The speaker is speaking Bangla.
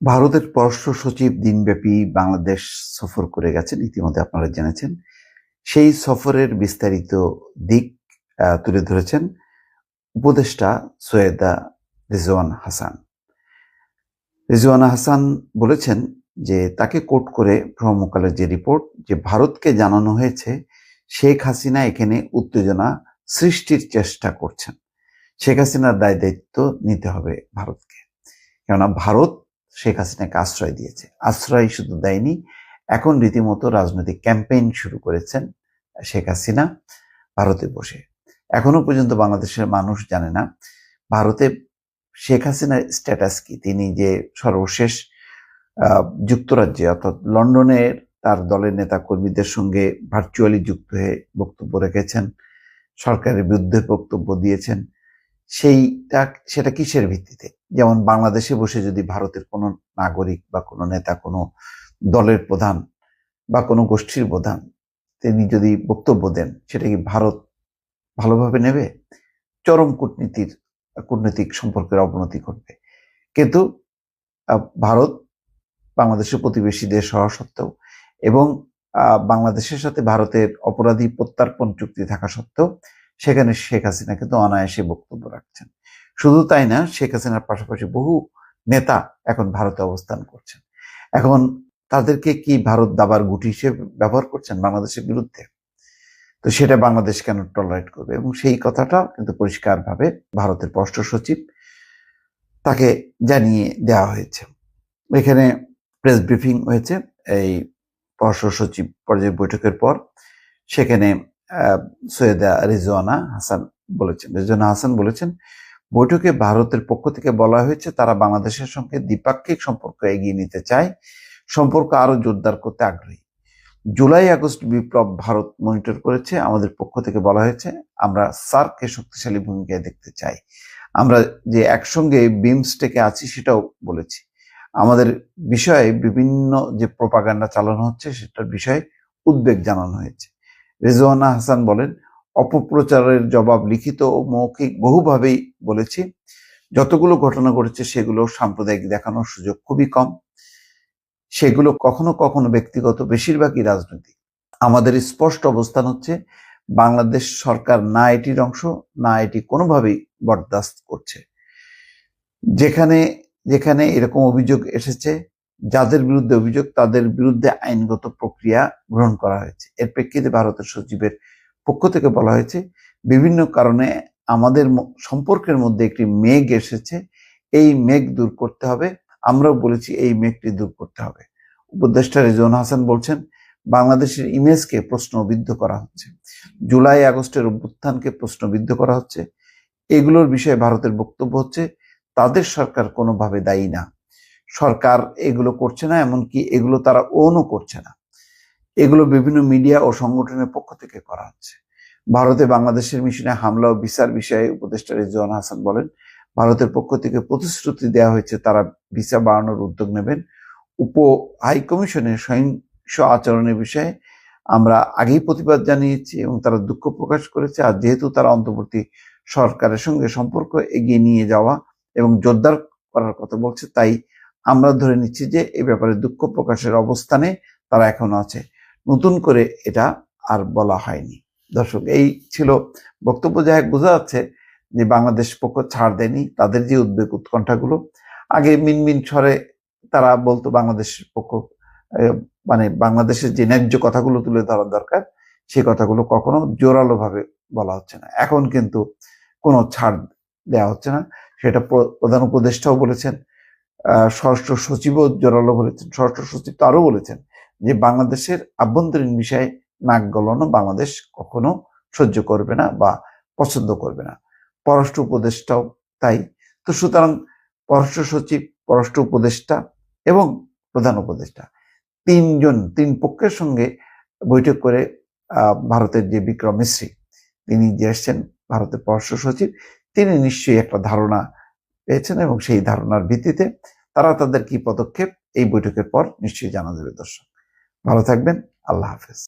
ভারতের পররাষ্ট্র সচিব দিনব্যাপী বাংলাদেশ সফর করে গেছেন, ইতিমধ্যে আপনারা জেনেছেন। সেই সফরের বিস্তারিত দিক তুলে ধরেছেন উপদেষ্টা সৈয়দা রিজওয়ান হাসান। রিজওয়ানা হাসান বলেছেন যে, তাকে কোট করে ভ্রমকালের যে রিপোর্ট, যে ভারতকে জানানো হয়েছে, শেখ হাসিনা এখানে উত্তেজনা সৃষ্টির চেষ্টা করছেন। শেখ হাসিনার দায় দায়িত্ব নিতে হবে ভারতকে। কেননা ভারত শেখ হাসিনাকে আশ্রয় দিয়েছে। আশ্রয় শুধু দেয়নি, এখন রীতিমতো রাজনৈতিক ক্যাম্পেইন শুরু করেছেন শেখ হাসিনা ভারতে বসে। এখনও পর্যন্ত বাংলাদেশের মানুষ জানে না, ভারতে শেখ হাসিনার স্ট্যাটাস কি? তিনি যে সর্বশেষ যুক্তরাজ্যে অর্থাৎ লন্ডনের তার দলের নেতা কর্মীদের সঙ্গে ভার্চুয়ালি যুক্ত হয়ে বক্তব্য রেখেছেন, সরকারের বিরুদ্ধে বক্তব্য দিয়েছেন সেইটা, সেটা কিসের ভিত্তিতে? যেমন বাংলাদেশে বসে যদি ভারতের কোনো নাগরিক বা কোনো নেতা, কোনো দলের প্রধান বা কোনো গোষ্ঠীর প্রধান, তিনি যদি বক্তব্য দেন, সেটা কি ভারত ভালোভাবে নেবে? চরম কূটনীতির, কূটনৈতিক সম্পর্কের অবনতি ঘটবে। কিন্তু ভারত বাংলাদেশের প্রতিবেশী দেশ হওয়া সত্ত্বেও এবং বাংলাদেশের সাথে ভারতের অপরাধী প্রত্যার্পণ চুক্তি থাকা সত্ত্বেও সেখানে শেখ হাসিনা কিন্তু অনায়াসে বক্তব্য রাখছেন। শুধু তাই না, শেখ হাসিনার পাশাপাশি বহু নেতা এখন ভারতে অবস্থান করছেন। এখন তাদেরকে কি ভারত দাবার গুটি হিসেবে ব্যবহার করছেন বাংলাদেশের বিরুদ্ধে? তো সেটা বাংলাদেশ কেন টলারেট করবে? এবং সেই কথাটা কিন্তু পরিষ্কারভাবে ভারতের পররাষ্ট্র সচিব তাকে জানিয়ে দেওয়া হয়েছে। এখানে প্রেস ব্রিফিং হয়েছে। এই পররাষ্ট্র সচিব পর্যায়ে বৈঠকের পর সেখানে সৈয়দা রিজওয়ানা হাসান বলেছেন। রিজওয়ানা হাসান বলেছেন, বৈঠকে ভারতের পক্ষ থেকে বলা হয়েছে, তারা বাংলাদেশের সঙ্গে দ্বিপাক্ষিক সম্পর্ক এগিয়ে নিতে চায়, সম্পর্ক আরও জোরদার করতে আগ্রহী। জুলাই আগস্ট বিপ্লব ভারত মনিটর করেছে, আমাদের পক্ষ থেকে বলা হয়েছে, আমরা সার্ককে শক্তিশালী ভূমিকায় দেখতে চাই। আমরা যে একসঙ্গে বিমস্টেকে আছি সেটাও বলেছি। আমাদের বিষয়ে বিভিন্ন যে প্রপাগান্ডা চালানো হচ্ছে, সেটার বিষয়ে উদ্বেগ জানানো হয়েছে। রেজওয়ানা হাসান বলেন, অপপ্রচারের জবাব লিখিত ও মৌখিক বহুভাবেই বলেছি। যতগুলো ঘটনা ঘটেছে, সেগুলো সাম্প্রদায়িক দেখানোর সুযোগ খুবই কম। সেগুলো কখনো কখনো ব্যক্তিগত, বেশিরভাগই রাজনৈতিক। আমাদের স্পষ্ট অবস্থান হচ্ছে, বাংলাদেশ সরকার না এটির অংশ, না এটি কোনোভাবেই বরদাস্ত করছে। যেখানে যেখানে এরকম অভিযোগ এসেছে যাদের বিরুদ্ধে অভিযোগ, তাদের বিরুদ্ধে আইনগত প্রক্রিয়া গ্রহণ করা হয়েছে। এর প্রেক্ষিতে ভারতের সচিবের পক্ষ থেকে বলা হয়েছে, বিভিন্ন কারণে আমাদের সম্পর্কের মধ্যে একটি মেঘ এসেছে। এই মেঘ দূর করতে হবে। আমরাও বলেছি এই মেঘটি দূর করতে হবে। উপদেষ্টা রেজন হাসান বলছেন, বাংলাদেশের ইমেজকে প্রশ্নবিদ্ধ করা হচ্ছে। জুলাই আগস্টের অভ্যুত্থানকে প্রশ্নবিদ্ধ করা হচ্ছে। এগুলোর বিষয়ে ভারতের বক্তব্য হচ্ছে, তাদের সরকার কোনোভাবে দায়ী না। সরকার এগুলো করছে না, এমনকি এগুলো তারা ওনও করছে না। এগুলো বিভিন্ন মিডিয়া ও সংগঠনের পক্ষ থেকে করা হচ্ছে। ভারতে বাংলাদেশের মিশনে হামলা ও বিচার বিষয়ে উপদেষ্টা রেজওয়ান হাসান বলেন, ভারতের পক্ষ থেকে প্রতিশ্রুতি দেওয়া হয়েছে তারা ভিসা বাড়ানোর উদ্যোগ নেবেন। উপ হাই কমিশনের সহিংস আচরণের বিষয়ে আমরা আগেই প্রতিবাদ জানিয়েছি এবং তারা দুঃখ প্রকাশ করেছে। আর যেহেতু তারা অন্তর্বর্তী সরকারের সঙ্গে সম্পর্ক এগিয়ে নিয়ে যাওয়া এবং জোরদার করার কথা বলছে, তাই আমরা ধরে নিচ্ছি যে এই ব্যাপারে দুঃখ প্রকাশের অবস্থানে তারা এখনও আছে। নতুন করে এটা আর বলা হয়নি। দর্শক, এই ছিল বক্তব্য। হোক, বোঝা যাচ্ছে যে বাংলাদেশ পক্ষ ছাড় দেয়নি, তাদের যে উদ্বেগ উৎকণ্ঠাগুলো। আগে মিনমিন স্বরে তারা বলতো বাংলাদেশের পক্ষ মানে বাংলাদেশের যে ন্যায্য কথাগুলো তুলে ধরার দরকার সেই কথাগুলো কখনো জোরালো ভাবে বলা হচ্ছে না। এখন কিন্তু কোনো ছাড় দেওয়া হচ্ছে না। সেটা প্র- প্রধান উপদেষ্টাও বলেছেন। স্বরাষ্ট্র সচিবও জোরালো বলেছেন, স্বরাষ্ট্র সচিব তো আরও বলেছেন যে বাংলাদেশের আভ্যন্তরীণ বিষয়ে নাক গলানো বাংলাদেশ কখনো সহ্য করবে না বা পছন্দ করবে না। পররাষ্ট্র উপদেষ্টাও তাই। তো সুতরাং পররাষ্ট্র সচিব, পররাষ্ট্র উপদেষ্টা এবং প্রধান উপদেষ্টা তিনজন, তিন পক্ষের সঙ্গে বৈঠক করে ভারতের যে বিক্রম মিশ্রী, তিনি যে এসছেন, ভারতের পররাষ্ট্র সচিব, তিনি নিশ্চয়ই একটা ধারণা পেয়েছেন এবং সেই ধারণার ভিত্তিতে তারা তাদের কি পদক্ষেপ এই বৈঠকের পর নিশ্চয়ই জানা যাবে দর্শক। ভালো থাকবেন, আল্লাহ হাফেজ।